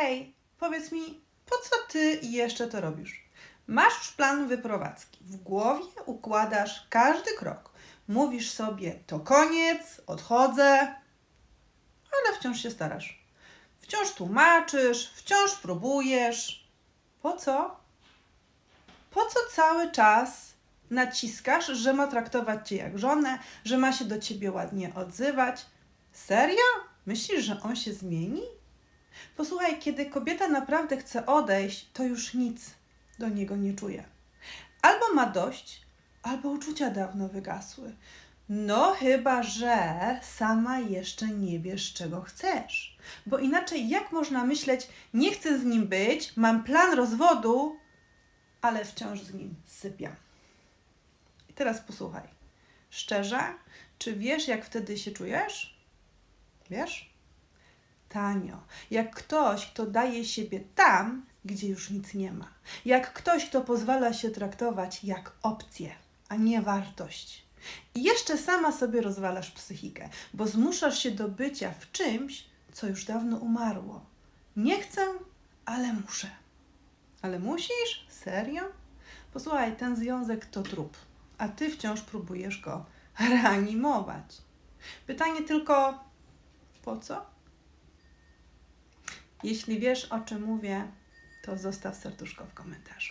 Ej, powiedz mi, po co ty jeszcze to robisz? Masz już plan wyprowadzki. W głowie układasz każdy krok. Mówisz sobie, to koniec, odchodzę, ale wciąż się starasz. Wciąż tłumaczysz, wciąż próbujesz. Po co? Po co cały czas naciskasz, że ma traktować cię jak żonę, że ma się do ciebie ładnie odzywać? Serio? Myślisz, że on się zmieni? Posłuchaj, kiedy kobieta naprawdę chce odejść, to już nic do niego nie czuje. Albo ma dość, albo uczucia dawno wygasły. No, chyba że sama jeszcze nie wiesz, czego chcesz. Bo inaczej, jak można myśleć, nie chcę z nim być, mam plan rozwodu, ale wciąż z nim sypiam. I teraz posłuchaj. Szczerze, czy wiesz, jak wtedy się czujesz? Wiesz? Tanio. Jak ktoś, kto daje siebie tam, gdzie już nic nie ma. Jak ktoś, kto pozwala się traktować jak opcję, a nie wartość. I jeszcze sama sobie rozwalasz psychikę, bo zmuszasz się do bycia w czymś, co już dawno umarło. Nie chcę, ale muszę. Ale musisz? Serio? Posłuchaj, ten związek to trup, a ty wciąż próbujesz go reanimować. Pytanie tylko, po co? Jeśli wiesz, o czym mówię, to zostaw serduszko w komentarzu.